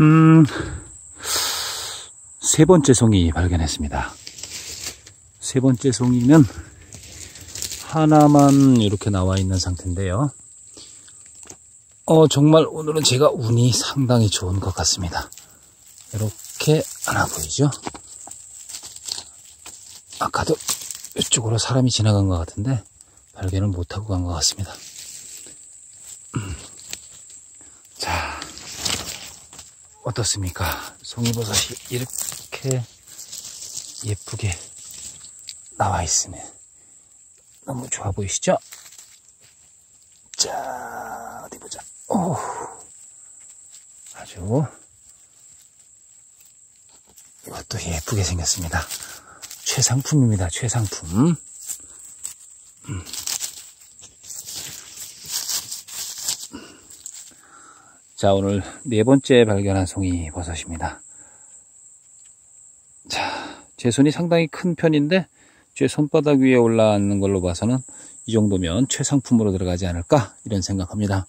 음, 세 번째 송이 발견했습니다. 세 번째 송이는 하나만 이렇게 나와 있는 상태인데요. 어, 정말 오늘은 제가 운이 상당히 좋은 것 같습니다. 이렇게 하나 보이죠? 아까도 이쪽으로 사람이 지나간 것 같은데 발견을 못하고 간 것 같습니다. 음. 자, 어떻습니까? 송이버섯이 이렇게 예쁘게 나와 있으면 너무 좋아 보이시죠? 자, 어디 보자. 오, 아주 이것도 예쁘게 생겼습니다. 최상품입니다. 최상품. 자, 오늘 네 번째 발견한 송이 버섯입니다. 자, 제 손이 상당히 큰 편인데 제 손바닥 위에 올라앉는 걸로 봐서는 이 정도면 최상품으로 들어가지 않을까 이런 생각합니다.